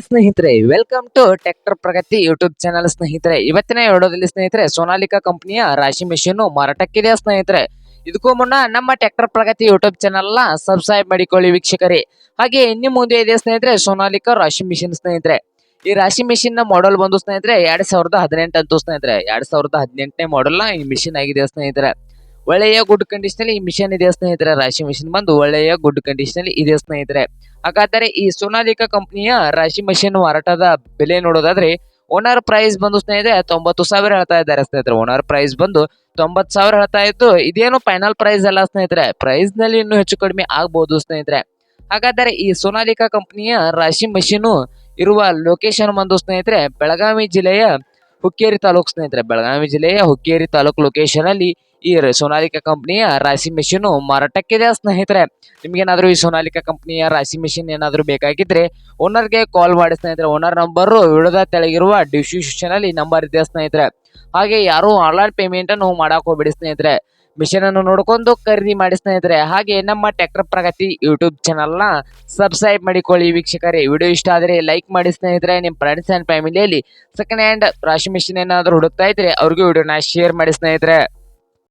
ಸ್ನೇಹಿತರೆ welcome to tractor Pragati YouTube channel ಸ್ನೇಹಿತರೆ. ಇವತ್ತಿನ ವಿಡಿಯೋದಲ್ಲಿ ಸ್ನೇಹಿತರೆ ಸೋನಾಲಿಕಾ ಕಂಪನಿಯ ರಾಶಿ ಮೆಷಿನ್ ಮಾರಾಟಕ್ಕಿದೆ ಸ್ನೇಹಿತರೆ. ಇದಕ್ಕೂ ಮುನ್ನ ನಮ್ಮ ಟ್ರ್ಯಾಕ್ಟರ್ ಪ್ರಗತಿ ಯೂಟ್ಯೂಬ್ ಚಾನಲ್ನ ಸಬ್ಸ್ಕ್ರೈಬ್ ಮಾಡಿಕೊಳ್ಳಿ ವೀಕ್ಷಕರೇ. ಹಾಗೆ ಇನ್ನು ಮುಂದೆ ಇದೆ ಸ್ನೇಹಿತರೆ ಸೋನಾಲಿಕಾ ರಾಶಿ ಮಿಷಿನ್ ಸ್ನೇಹಿತರೆ. ಈ ರಾಶಿ ಮಿಷಿನ್ನ ಮಾಡೆಲ್ ಬಂದು ಸ್ನೇಹಿತರೆ, ಎರಡ್ ಸಾವಿರದ ಹದಿನೆಂಟು ಅಂತೂ ಸ್ನೇಹಿತರೆ. ಎರಡ್ ಸಾವಿರದ ಹದಿನೆಂಟನೇ ಮಾಡೆಲ್ನ ಈ ಮಿಷಿನ್ ಆಗಿದೆ ಸ್ನೇಹಿತರೆ. ಒಳ್ಳೆಯ ಗುಡ್ ಕಂಡೀಷನ್ ಈ ಮಿಷನ್ ಇದೆ ಸ್ನೇಹಿತರೆ. ರಾಶಿ ಮಿಷಿನ್ ಬಂದು ಒಳ್ಳೆಯ ಗುಡ್ ಕಂಡೀಷನ್ ಇದೆ ಸ್ನೇಹಿತರೆ. ಹಾಗಾದರೆ ಈ ಸೋನಾಲಿಕಾ ಕಂಪನಿಯ ರಾಶಿ ಮಷೀನ್ ಮಾರಾಟದ ಬೆಲೆ ನೋಡೋದಾದ್ರೆ ಓನರ್ ಪ್ರೈಸ್ ಬಂದು ಸ್ನೇಹಿತರೆ ತೊಂಬತ್ತು ಸಾವಿರ ಹೇಳ್ತಾ ಇದ್ದಾರೆ ಸ್ನೇಹಿತರೆ. ಓನರ್ ಪ್ರೈಸ್ ಬಂದು ತೊಂಬತ್ತು ಸಾವಿರ ಹೇಳ್ತಾ ಇತ್ತು. ಇದೇನು ಫೈನಲ್ ಪ್ರೈಸ್ ಅಲ್ಲ ಸ್ನೇಹಿತರೆ. ಪ್ರೈಸ್ನಲ್ಲಿ ಇನ್ನೂ ಹೆಚ್ಚು ಕಡಿಮೆ ಆಗ್ಬಹುದು ಸ್ನೇಹಿತರೆ. ಹಾಗಾದರೆ ಈ ಸೋನಾಲಿಕಾ ಕಂಪನಿಯ ರಾಶಿ ಮಷೀನು ಇರುವ ಲೊಕೇಶನ್ ಬಂದು ಸ್ನೇಹಿತರೆ ಬೆಳಗಾವಿ ಜಿಲ್ಲೆಯ ಹುಕ್ಕೇರಿ ತಾಲೂಕು ಸ್ನೇಹಿತರೆ, ಬೆಳಗಾವಿ ಜಿಲ್ಲೆಯ ಹುಕ್ಕೇರಿ ತಾಲೂಕು ಲೊಕೇಶನ್ ಅಲ್ಲಿ ಈ ಸೋನಾಲಿಕಾ ಕಂಪನಿಯ ರಾಶಿ ಮೆಷಿನ್ ಮಾರಾಟಕ್ಕಿದೆ ಸ್ನೇಹಿತರೆ. ನಿಮ್ಗೇನಾದ್ರೂ ಈ ಸೋನಾಲಿಕಾ ಕಂಪನಿಯ ರಾಶಿ ಮೆಷಿನ್ ಏನಾದರೂ ಬೇಕಾಗಿದ್ರೆ ಓನರ್ಗೆ ಕಾಲ್ ಮಾಡಿ ಸ್ನೇಹಿತರೆ. ಓನರ್ ನಂಬರ್ ವಿಳದ ತೆಳಗಿರುವ ಡಿಸ್ಕ್ರಿಪ್ಷನ್ ಅಲ್ಲಿ ನಂಬರ್ ಇದೆ ಸ್ನೇಹಿತರೆ. ಹಾಗೆ ಯಾರು ಆನ್ಲೈನ್ ಪೇಮೆಂಟ್ ಅನ್ನು ಮಾಡಕ್ ಹೋಗ್ಬೇಡಿ ಸ್ನೇಹಿತರೆ. ಮಿಷನ್ ಅನ್ನು ನೋಡ್ಕೊಂಡು ಖರೀದಿ ಮಾಡಿ ಸ್ನೇಹಿತರೆ. ಹಾಗೆ ನಮ್ಮ ಟ್ರ್ಯಾಕ್ಟರ್ ಪ್ರಗತಿ ಯೂಟ್ಯೂಬ್ ಚಾನಲ್ನ ಸಬ್ಸ್ಕ್ರೈಬ್ ಮಾಡಿಕೊಳ್ಳಿ ವೀಕ್ಷಕರೇ. ವಿಡಿಯೋ ಇಷ್ಟ ಆದರೆ ಲೈಕ್ ಮಾಡಿ ಸ್ನೇಹಿತರೆ. ನಿಮ್ಮ ಫ್ರೆಂಡ್ಸ್ ಅಂಡ್ ಫ್ಯಾಮಿಲಿಯಲ್ಲಿ ಸೆಕೆಂಡ್ ಹ್ಯಾಂಡ್ ರಾಶಿ ಮಿಷಿನ್ ಏನಾದರೂ ಹುಡುಕ್ತಾ ಇದ್ರೆ ಅವ್ರಿಗೂ ವಿಡಿಯೋನ ಶೇರ್ ಮಾಡಿ ಸ್ನೇಹಿತರೆ.